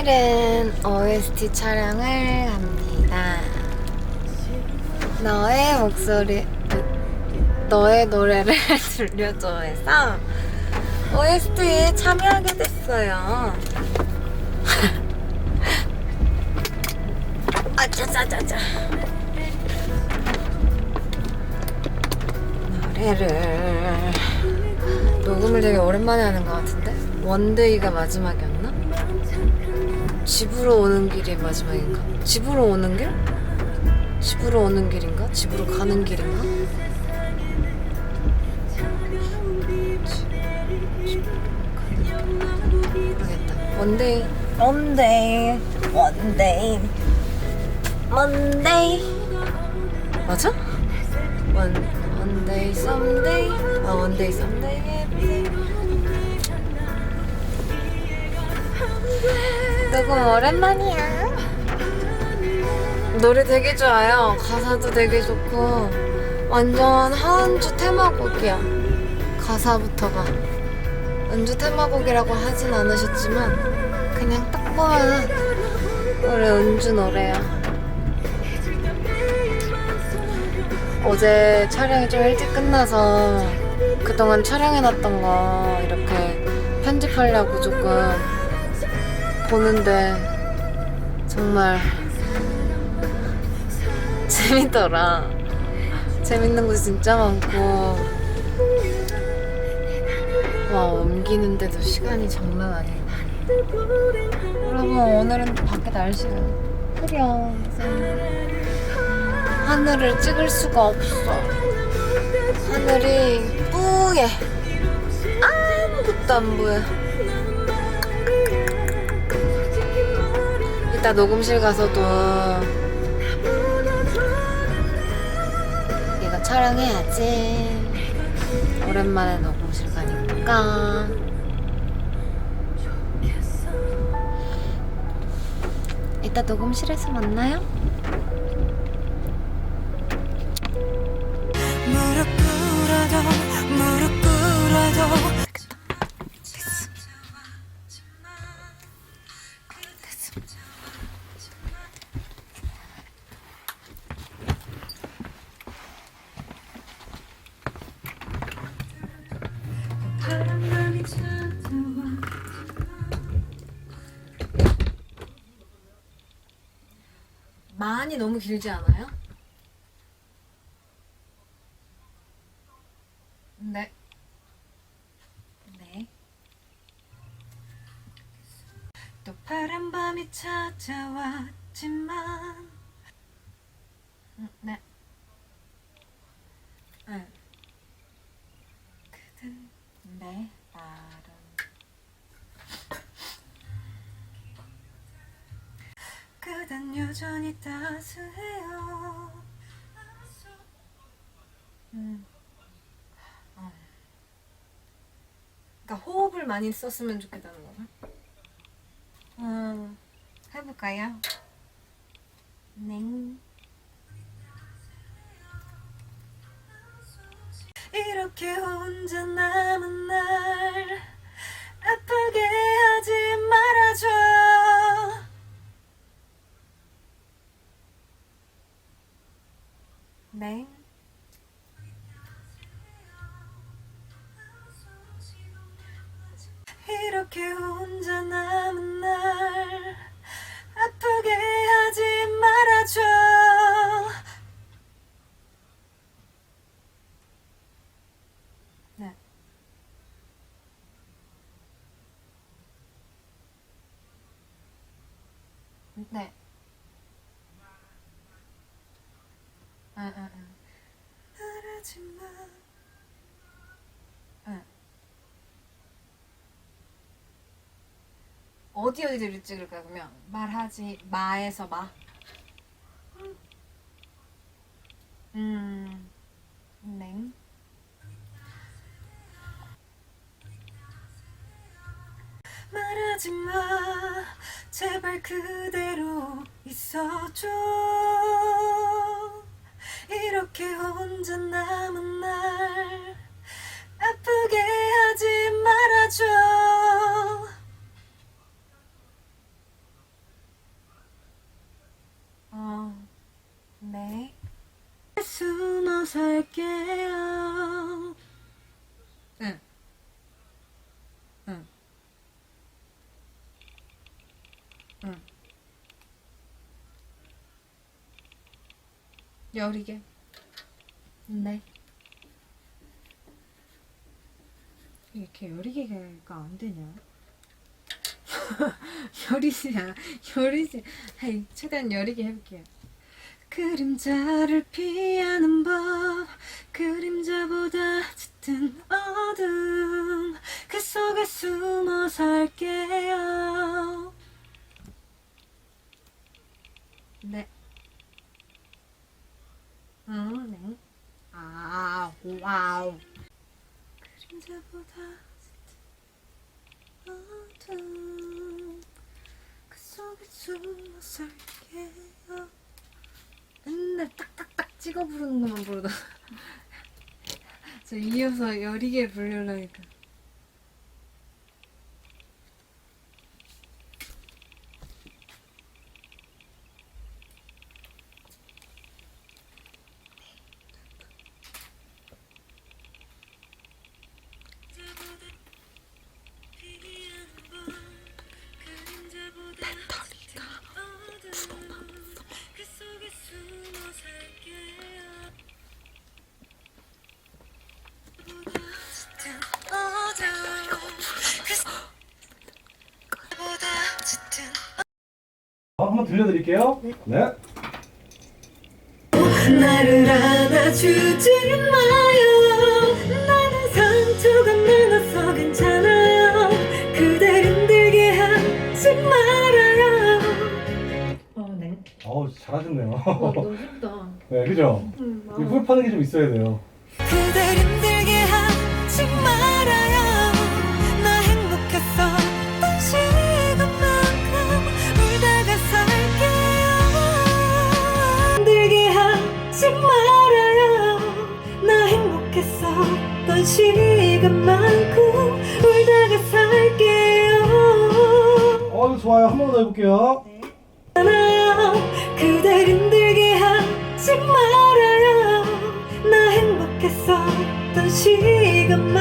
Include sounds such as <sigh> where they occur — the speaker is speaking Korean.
오늘은 OST 촬영을 합니다. 너의 목소리, 너의 노래를 <laughs> 들려줘 해서 OST에 참여하게 됐어요. <laughs> 아차차차차. 노래를 녹음을 되게 오랜만에 하는 것 같은데 원데이가 마지막이었나? 집으로 오는 길이 마지막인가? 집으로 오는 길? 집으로 오는 길인가? 집으로 가는 길인가? 모르겠다. 원데이, 원데이, 원데이, 원데이. 맞아? 원, 원데이, 썸데이. 아, 원데이, 썸데이, 녹음 오랜만이야. 노래 되게 좋아요. 가사도 되게 좋고 완전 한주 테마곡이야. 가사부터가 연주 테마곡이라고 하진 않으셨지만 그냥 딱 보면 우리 은주 노래야. 어제 촬영이 좀 일찍 끝나서 그동안 촬영해놨던 거 이렇게 편집하려고 조금 보는데 정말 재밌더라. 재밌는 거 진짜 많고 와 옮기는데도 시간이 장난 아니야. 여러분 오늘은 밖에 날씨가 흐려. 하늘을 찍을 수가 없어. 하늘이 뿌얘. 아무것도 안 보여. 이따 녹음실 가서도 이거 촬영해야지. 오랜만에 녹음실 가니까. 이따 녹음실에서 만나요. 많이 너무 길지 않아요? 네. 네. 또 파란 밤이 찾아왔지만 음, 네. 네. 그댄 네. 나름. 그댄 여전히 따스해요 음. 어. 그러니까 호흡을 많이 썼으면 좋겠다는 거죠. 음. 해볼까요? 네. 이렇게 혼자 남은 날 이렇게 혼자 남은 날 아프게 하지 말아줘 네. 네. 응, 응, 응. 말하지 마 응. 어디 어디를 찍을까 그러면 말하지 마에서 마. 음. 네. 말하지 마 제발 그대로 있어줘 이렇게 혼자 남은 날 아프게 하지 말아줘 살게요. 응. 응. 여리게. 네. 이렇게 여리개가 안 되냐? <laughs> 여리지, 여리지. 아이, 최대한 여리개 해볼게요. 그림자를 피하는 법 그림자보다 짙은 어둠 그 속에 숨어 살게요 네 음, 네. 아, 와우. 그림자보다 어둠 그 속에 숨어 살게요 맨날 딱딱딱 찍어 부르는 것만 부르다. <laughs> 저 이어서 여리게 부르려니까. 들려드릴게요. 네. 나를 안아주지 마요 나는 상처가 많아서 괜찮아요 그댈 힘들게 하지 말아요 어 네 어우, 잘하셨네요. 너무 쉽다. <laughs> 네, 그죠? 음, 이 후렴하는 게 좀 있어야 돼요. 그댈 힘들게 하지 말아요 시간만큼 울다가 살게요 어, 좋아요. 한 번 더 해볼게요. 않아요 그댈 힘들게 하지 말아요 나 행복했었던 시간만